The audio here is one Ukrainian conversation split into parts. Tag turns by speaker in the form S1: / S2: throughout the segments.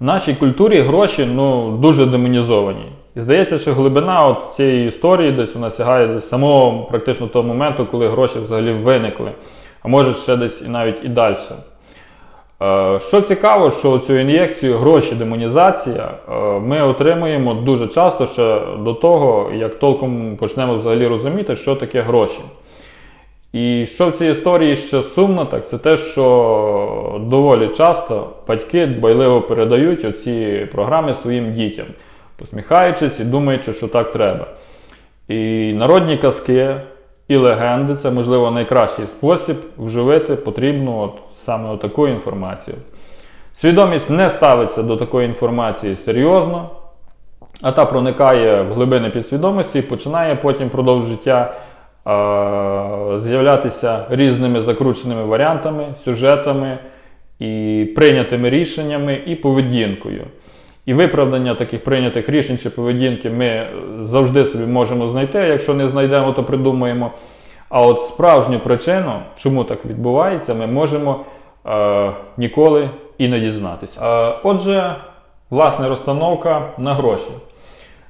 S1: В нашій культурі гроші ну, дуже демонізовані. І здається, що глибина от цієї історії десь вона сягає десь самого практично того моменту, коли гроші взагалі виникли, а може ще десь і навіть і далі. Е, Що цікаво, що цю ін'єкцію гроші демонізація е, ми отримуємо дуже часто ще до того, як толком почнемо взагалі розуміти, що таке гроші. І що в цій історії ще сумно, так це те, що доволі часто батьки дбайливо передають оці програми своїм дітям, посміхаючись і думаючи, що так треба. І народні казки і легенди це, можливо, найкращий спосіб вживити потрібну от саме таку інформацію. Свідомість не ставиться до такої інформації серйозно, а та проникає в глибини підсвідомості і починає потім впродовж життя з'являтися різними закрученими варіантами, сюжетами і прийнятими рішеннями і поведінкою. І виправдання таких прийнятих рішень чи поведінки ми завжди собі можемо знайти. Якщо не знайдемо, то придумаємо. А от справжню причину, чому так відбувається, ми можемо е, ніколи і не дізнатися. Е, отже, власне розстановка на гроші.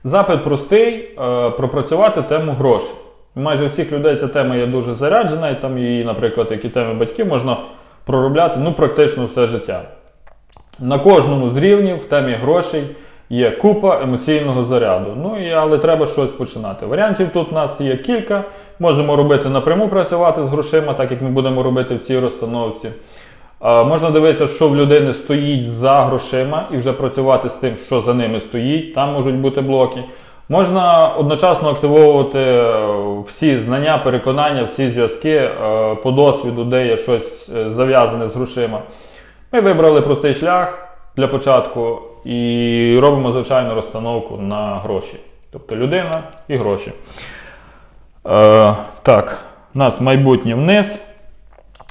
S1: Запит простий е, пропрацювати тему грошей. Майже всіх людей ця тема є дуже заряджена, і там її, наприклад, які теми батьків можна проробляти ну, практично все життя. На кожному з рівнів в темі грошей є купа емоційного заряду. Ну і але треба щось починати. Варіантів тут у нас є кілька. Можемо робити напряму працювати з грошима, так як ми будемо робити в цій розстановці. А, можна дивитися, що в людини стоїть за грошима, і вже працювати з тим, що за ними стоїть. Там можуть бути блоки. Можна одночасно активовувати е, всі знання, переконання, всі зв'язки е, по досвіду, де є щось е, зав'язане з грошима. Ми вибрали простий шлях для початку і робимо звичайну розстановку на гроші. Тобто людина і гроші. Е, так, у нас майбутнє вниз.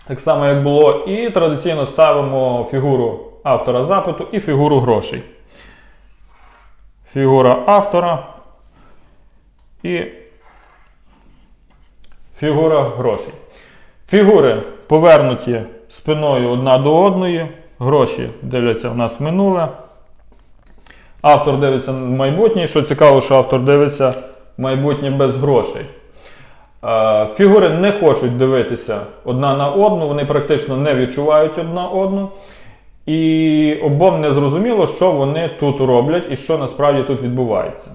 S1: Так само, як було. І традиційно ставимо фігуру автора запиту і фігуру грошей. Фігура автора і фігура грошей. Фігури повернуті спиною одна до одної. Гроші дивляться в нас минуле. Автор дивиться в майбутнє. Що цікаво, що автор дивиться в майбутнє без грошей. Фігури не хочуть дивитися одна на одну, вони практично не відчувають одна одну. І обом не зрозуміло, що вони тут роблять і що насправді тут відбувається.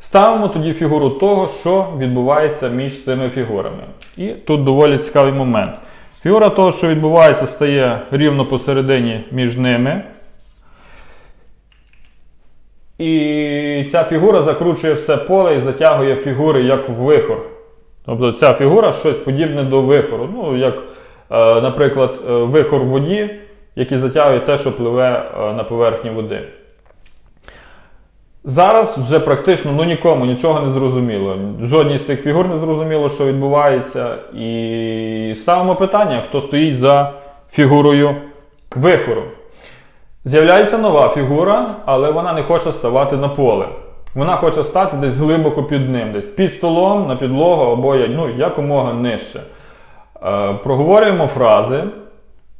S1: Ставимо тоді фігуру того, що відбувається між цими фігурами. І тут доволі цікавий момент. Фігура того, що відбувається, стає рівно посередині між ними. І ця фігура закручує все поле і затягує фігури як в вихор. Тобто ця фігура щось подібне до вихору. Ну, як, е, наприклад, е, вихор в воді, який затягує те, що пливе е, на поверхні води. Зараз вже практично ну, нікому нічого не зрозуміло. Жодній з цих фігур не зрозуміло, що відбувається. І ставимо питання, хто стоїть за фігурою вихору. З'являється нова фігура, але вона не хоче ставати на поле. Вона хоче стати десь глибоко під ним, десь під столом, на підлогу або ну, якомога нижче. Е, проговорюємо фрази,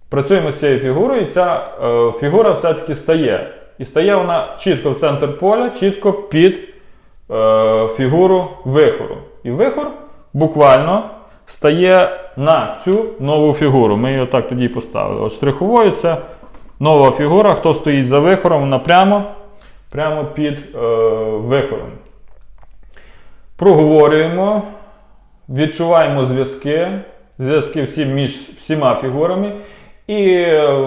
S1: працюємо з цією фігурою, і ця е, фігура все-таки стає. І стає вона чітко в центр поля, чітко під е, фігуру вихору. І вихор буквально стає на цю нову фігуру. Ми її так тоді поставили. От штриховою це нова фігура. Хто стоїть за вихором, вона прямо, прямо під е, вихором. Проговорюємо, відчуваємо зв'язки, зв'язки всі між всіма фігурами. І е,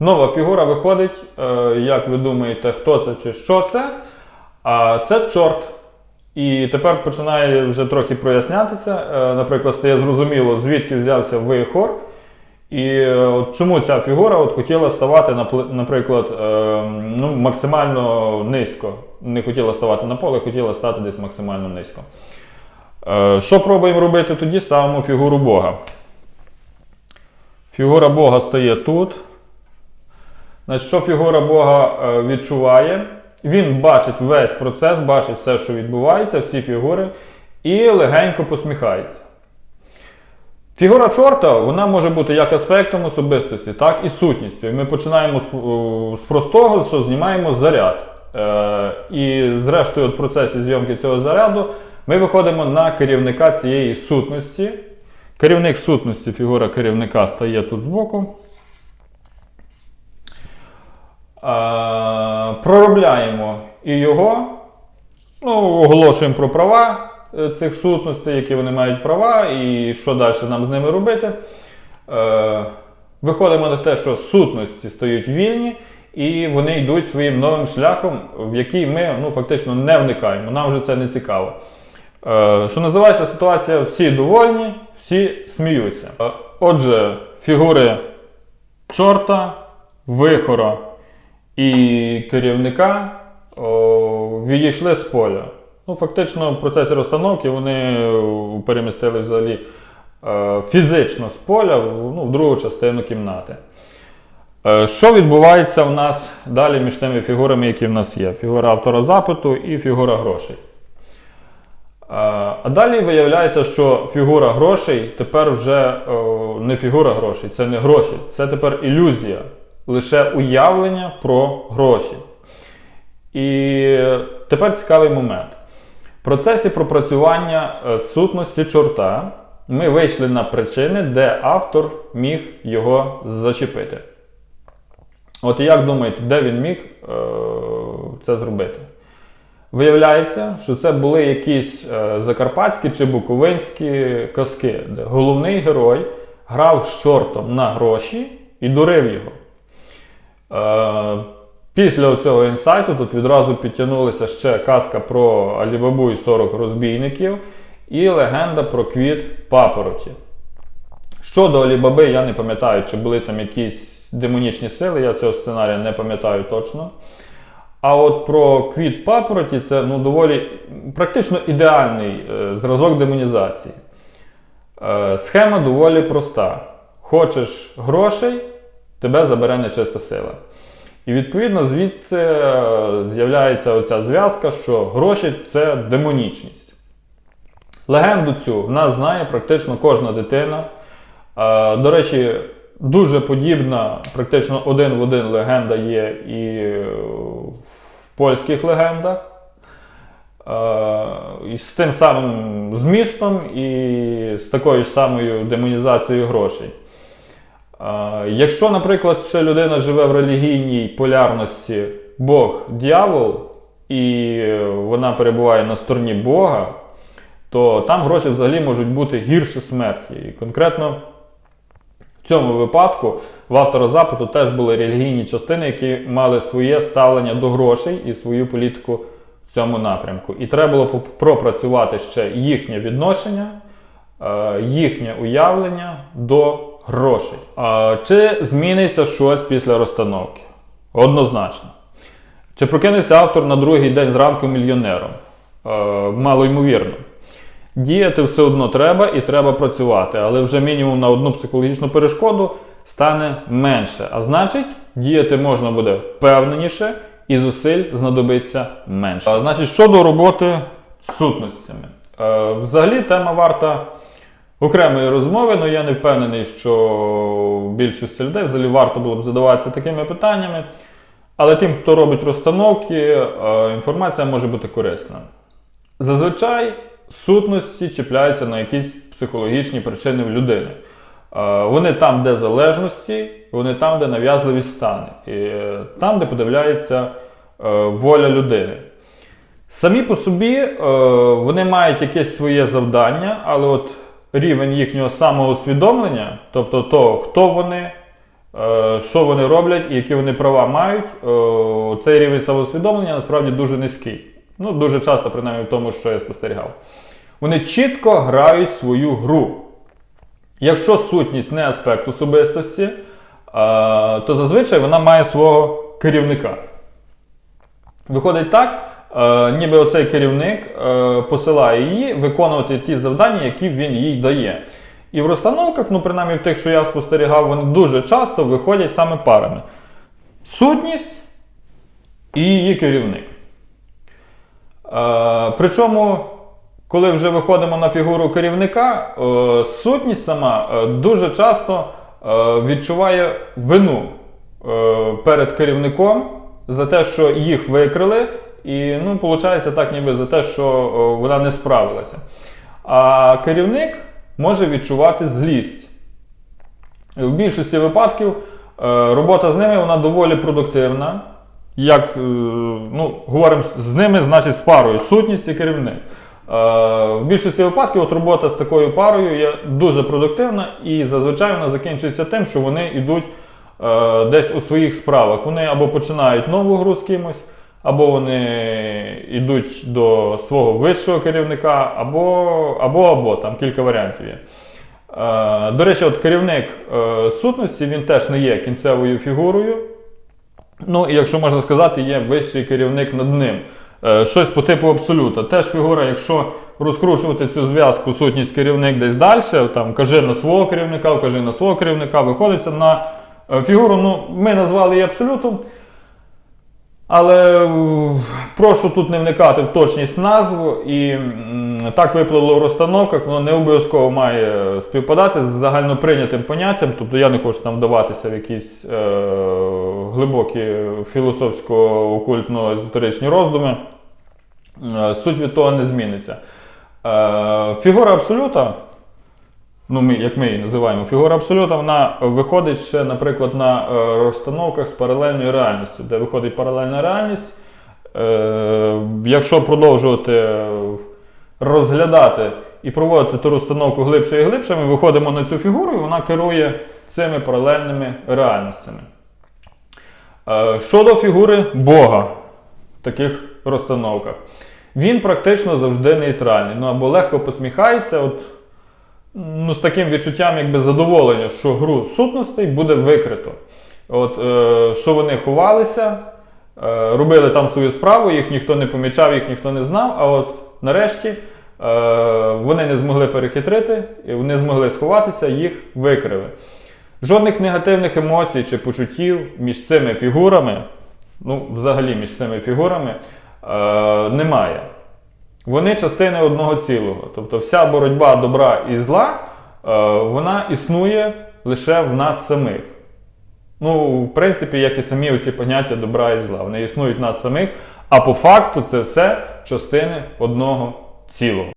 S1: нова фігура виходить, е, як ви думаєте, хто це чи що це? А це чорт. І тепер починає вже трохи прояснятися. Е, Наприклад, стає зрозуміло, звідки взявся вихор. І е, от чому ця фігура от хотіла ставати, наприклад, ну, максимально низько. Не хотіла ставати на поле, хотіла стати десь максимально низько. Що пробуємо робити тоді? Ставимо фігуру Бога. Фігура Бога стає тут. Значить, що фігура Бога е, відчуває? Він бачить весь процес, бачить все, що відбувається, всі фігури, і легенько посміхається. Фігура чорта вона може бути як аспектом особистості, так і сутністю. Ми починаємо з, е, простого, що знімаємо заряд. Е, і зрештою, в процесі зйомки цього заряду ми виходимо на керівника цієї сутності. Керівник сутності, фігура керівника стає тут збоку. Е, проробляємо і його, ну, оголошуємо про права е, цих сутностей, які вони мають права, і що далі нам з ними робити. Е, виходимо на те, що сутності стають вільні, і вони йдуть своїм новим шляхом, в який ми ну, фактично не вникаємо. Нам вже це не цікаво. Е, що називається ситуація, всі довольні, всі сміються. Отже, фігури чорта, вихора і керівника відійшли з поля. Ну, фактично, в процесі розстановки вони перемістили взагалі е, фізично з поля ну, в другу частину кімнати. Е, Що відбувається в нас далі між тими фігурами, які в нас є? Фігура автора запиту і фігура грошей. Е, А далі виявляється, що фігура грошей тепер вже не фігура грошей, це не гроші, це тепер ілюзія, лише уявлення про гроші. І тепер цікавий момент. В процесі пропрацювання е, сутності чорта ми вийшли на причини, де автор міг його зачепити. От як думаєте, де він міг е, це зробити? Виявляється, що це були якісь е, закарпатські чи буковинські казки, де головний герой грав з чортом на гроші і дурив його. Е, після цього інсайту тут відразу підтягнулася ще казка про Алібабу і 40 розбійників і легенда про квіт папороті. Щодо Алібаби, я не пам'ятаю, чи були там якісь демонічні сили, я цього сценарія не пам'ятаю точно. А от про квіт папороті це ну, доволі практично ідеальний е, зразок демонізації. Е, схема доволі проста. Хочеш грошей, тебе забере нечиста сила. І відповідно звідси е, з'являється оця зв'язка, що гроші це демонічність. Легенду цю в нас знає практично кожна дитина. Е, До речі, дуже подібна, практично один в один легенда є і е, в польських легендах. І з тим самим змістом, і з такою ж самою демонізацією грошей. Якщо, наприклад, ще людина живе в релігійній полярності Бог дьявол, і вона перебуває на стороні Бога, то там гроші взагалі можуть бути гірше смерті. І конкретно в цьому випадку в автора запиту теж були релігійні частини, які мали своє ставлення до грошей і свою політику в цьому напрямку. І треба було пропрацювати ще їхнє відношення, е, їхнє уявлення до грошей. А Чи зміниться щось після розстановки? Однозначно. Чи прокинеться автор на другий день зранку мільйонером? Е, Мало ймовірно. Діяти все одно треба і треба працювати, але вже мінімум на одну психологічну перешкоду стане менше. А значить, діяти можна буде впевненіше і зусиль знадобиться менше. А, значить, щодо роботи з сутностями. Е, взагалі тема варта окремої розмови, але я не впевнений, що більшості людей взагалі варто було б задаватися такими питаннями. Але тим, хто робить розстановки, е, інформація може бути корисна. Зазвичай сутності чіпляються на якісь психологічні причини в людини. Е, Вони там, де залежності, вони там, де нав'язливість стане, і е, там, де подивляється воля людини. Самі по собі вони мають якесь своє завдання, але от рівень їхнього самоусвідомлення, тобто того, хто вони, е, що вони роблять і які вони права мають, е, цей рівень самоусвідомлення насправді дуже низький. Ну, дуже часто, принаймні, в тому, що я спостерігав. Вони чітко грають свою гру. Якщо сутність не аспект особистості, е, то зазвичай вона має свого керівника. Виходить так, е, ніби оцей керівник е, посилає її виконувати ті завдання, які він їй дає. І в розстановках, ну принаймні в тих, що я спостерігав, вони дуже часто виходять саме парами. Сутність і її керівник. Е, причому коли вже виходимо на фігуру керівника, сутність сама дуже часто відчуває вину перед керівником за те, що їх викрили, і ну, виходить так, ніби за те, що е, вона не справилася. А керівник може відчувати злість. В більшості випадків е, робота з ними вона доволі продуктивна. Як е, ну, говоримо з ними, значить з парою сутність і керівник. В більшості випадків от робота з такою парою є дуже продуктивна і зазвичай вона закінчується тим, що вони йдуть десь у своїх справах. Вони або починають нову гру з кимось, або вони йдуть до свого вищого керівника, або або, або там кілька варіантів є. Е, До речі, от керівник е, сутності він теж не є кінцевою фігурою. Ну, і якщо можна сказати, є вищий керівник над ним. Е, Щось по типу абсолюта. Теж фігура, якщо розкручувати цю зв'язку, сутність керівник десь далі, там кажи на свого керівника, кажи на свого керівника, виходиться на фігуру. Ну, ми назвали її абсолютом. Але е, прошу тут не вникати в точність назву, і так виплило в розстановках, воно не обов'язково має співпадати з загальноприйнятим поняттям. Тобто я не хочу там вдаватися в якісь е, глибокі філософсько-окультно-езотеричні роздуми. Е, суть від того не зміниться. Е, фігура абсолюта, ну, ми, як ми її називаємо, фігура абсолюта, вона виходить ще, наприклад, на е, розстановках з паралельною реальністю, де виходить паралельна реальність. Е, якщо продовжувати е, розглядати і проводити ту розстановку глибше і глибше, ми виходимо на цю фігуру, і вона керує цими паралельними реальностями. Щодо фігури Бога в таких розстановках, він практично завжди нейтральний. Ну або легко посміхається, от, ну, з таким відчуттям якби задоволення, що гру сутностей буде викрито. От, е, що вони ховалися, е, робили там свою справу, їх ніхто не помічав, їх ніхто не знав. А от нарешті е, вони не змогли перехитрити, вони змогли сховатися, їх викрили. Жодних негативних емоцій чи почуттів між цими фігурами, ну, взагалі між цими фігурами, е, немає. Вони частини одного цілого. Тобто вся боротьба добра і зла, е, вона існує лише в нас самих. Ну, в принципі, як і самі оці поняття добра і зла. Вони існують в нас самих, а по факту це все частини одного цілого.